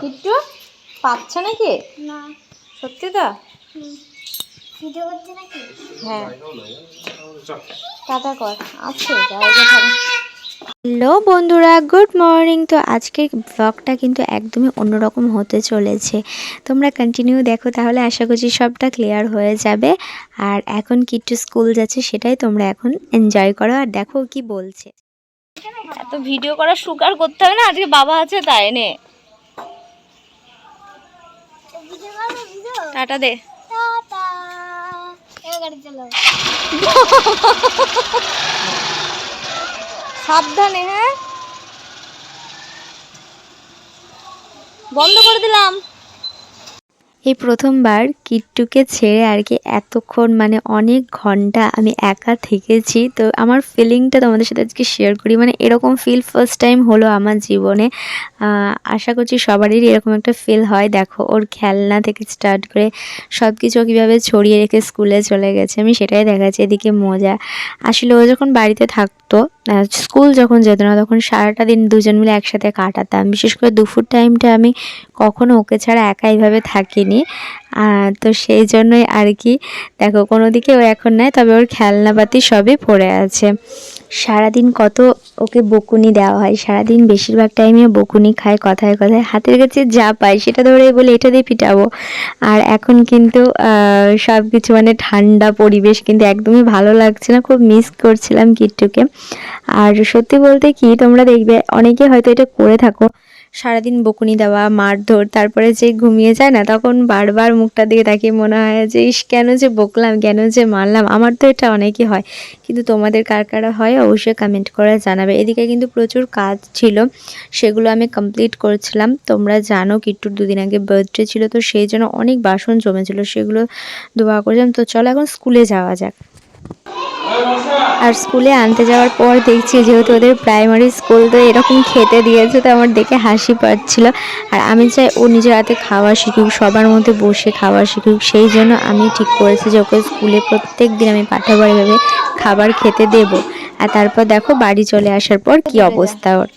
কিট্টু পাচ্ছে নাকি? না। সত্যি তো? ভিডিও করছে নাকি? হ্যাঁ। টাটা কর। আছে হ্যালো বন্ধুরা গুড মর্নিং। তো আজকের ব্লগটা কিন্তু একদমই অন্যরকম হতে চলেছে। তোমরা কন্টিনিউ দেখো তাহলে আশা করছি সবটা ক্লিয়ার হয়ে যাবে। আর এখন কিট্টু স্কুল যাচ্ছে সেটাই তোমরা এখন এনজয় করো। আর দেখো কি বলছে। এত ভিডিও করা সুগার করতে হবে না আজকে বাবা আছে তাই নে। টাটা দে। সাবধানে হ্যাঁ? বন্ধ করে দিলাম। এই প্রথমবার কিট্টুকে ছেড়ে আর কি এতক্ষণ মানে অনেক ঘণ্টা আমি একা থেকেছি। তো আমার ফিলিংটা তোমাদের সাথে আজকে শেয়ার করি। মানে এরকম ফিল ফার্স্ট টাইম হলো আমার জীবনে। আশা করছি সবারই এরকম একটা ফিল হয়। দেখো, ওর খেলনা থেকে স্টার্ট করে সব কিছু কীভাবে ছড়িয়ে রেখে স্কুলে চলে গেছে, আমি সেটাই দেখাচ্ছি। এদিকে মজা। আসলে ও যখন বাড়িতে থাকতো স্কুল যখন যেত না, তখন সারাটা দিন দুজন মিলে একসাথে কাটাতাম। বিশেষ করে দুপুর টাইমটা আমি কখনো ওকে ছাড়া একা এইভাবে থাকিনি। আহ, তো সেই জন্যই আর কি দেখো কোনো দিকে ও এখন নাই তবে ওর খেলনাপাতি সবই পড়ে আছে। সারাদিন কত ওকে বকুনি দেওয়া হয় সারাদিন বেশিরভাগ টাইমে বকুনি খায় কথায় কথায়। হাতের কাছে যা পায় সেটা ধরে বলে এটা দিয়ে পিটাবো। আর এখন কিন্তু সব কিছু মানে ঠান্ডা পরিবেশ কিন্তু একদমই ভালো লাগছে না খুব মিস করছিলাম কিট্টুকে। আর সত্যি বলতে কি তোমরা দেখবে অনেকে হয়তো এটা করে থাকো সারাদিন বকুনি দেওয়া, মারধর, তারপরে যে ঘুমিয়ে যায় না, তখন বারবার মুখটা দিকে তাকিয়ে মনে হয় যে, ইস, কেন যে বকলাম, কেন যে মারলাম? আমার তো এটা অনেকই হয়। কিন্তু তোমাদের কার কারা হয়, অবশ্যই কমেন্ট করে জানাবে। এদিকে কিন্তু প্রচুর কাজ ছিল, সেগুলো আমি কমপ্লিট করছিলাম। তোমরা জানো কিট্টুর দুদিন আগে বার্থডে ছিল, তো সেই জন্য অনেক বাসন জমেছিল, সেগুলো ধোয়া করছিলাম। তো চলো এখন স্কুলে যাওয়া যাক। আর স্কুলে আনতে যাওয়ার পর দেখছি যেহেতু ওদের প্রাইমারি স্কুল তো এরকম খেতে দিয়েছে তো আমার দেখে হাসি পাচ্ছিল। আর আমি চাই ও নিজের হাতে খাওয়া শিখুক সবার মধ্যে বসে খাওয়া শিখুক। সেই জন্য আমি ঠিক করেছি যে ওকে স্কুলে প্রত্যেক দিন আমি পাঠাবো এভাবে খাবার খেতে দেব। আর তারপর দেখো বাড়ি চলে আসার পর কি অবস্থা ওর।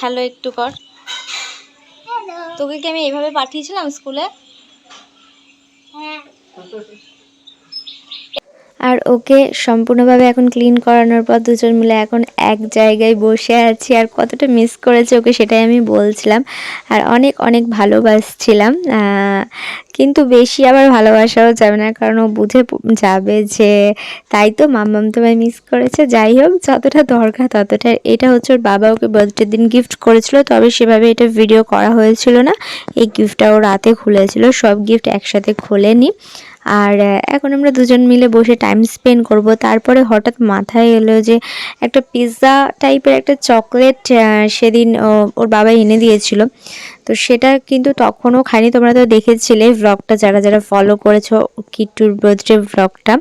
হ্যালো একটু কর। তোকে কি আমি এইভাবে পাঠিয়েছিলাম স্কুলে? হ্যাঁ। আর ওকে সম্পূর্ণভাবে এখন ক্লিন করানোর পর দুজন মিলে এখন এক জায়গায় বসে আছি। আর কতটা মিস করেছে ওকে সেটাই আমি বলছিলাম। আর অনেক অনেক ভালোবাসছিলাম। কিন্তু বেশি আবার ভালোবাসাও যাবে না, কারণ ও বুঝে যাবে যে তাই তো মাম্মাম তোমায় মিস করেছে। যাই হোক, যতটা দরকার ততটা। এটা হচ্ছে ওর বাবা ওকে বার্থডের দিন গিফট করেছিল, তবে সেভাবে এটা ভিডিও করা হয়েছিল না। এই গিফটটা ও রাতে খুলেছিল। সব গিফট একসাথে খোলেনি। আর এখন আমরা দুজন মিলে বসে টাইম স্পেন্ড করব। তারপরে হঠাৎ মাথায় এলো যে একটা পিৎজা টাইপের একটা চকলেট সেদিন ওর বাবা এনে দিয়েছিল। তো সেটা কিন্তু তখনও খাইনি তোমরা তো দেখেছিলে ভ্লগটা যারা যারা ফলো করেছ কিট্টুর বার্থডে ভ্লগটা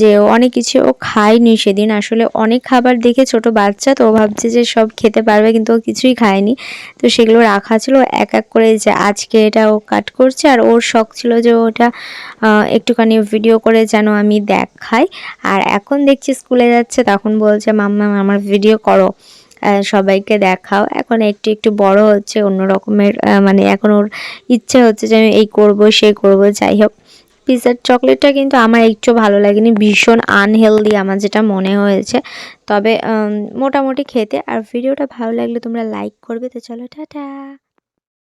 যে অনেক কিছু ও খায়নি সেদিন। আসলে অনেক খাবার দেখে ছোট বাচ্চা, তো ও ভাবছে যে সব খেতে পারবে, কিন্তু ও কিছুই খায়নি। তো সেগুলো রাখা ছিল, এক এক করে যে আজকে এটা ও কাট করছে, আর ওর শখ ছিল যে ওটা একটুখানি ভিডিও করে যেন আমি দেখাই। আর এখন দেখছি স্কুলে যাচ্ছে, তখন বলছে, মাম্মা, আমার ভিডিও করো। সবাইকে দেখাও। এখন একটু একটু বড় হচ্ছে, অন্য রকমের মানে এখন ওর ইচ্ছে হচ্ছে যে আমি এই করব সেই করব, যাই হোক। পিৎজার চকলেটটা কিন্তু আমার একটু ভালো লাগেনি, ভীষণ আনহেলদি আমার যেটা মনে হয়েছে। তবে মোটামুটি খেতে। আর ভিডিওটা ভালো লাগলে তোমরা লাইক করবে, তো চলো, টাটা।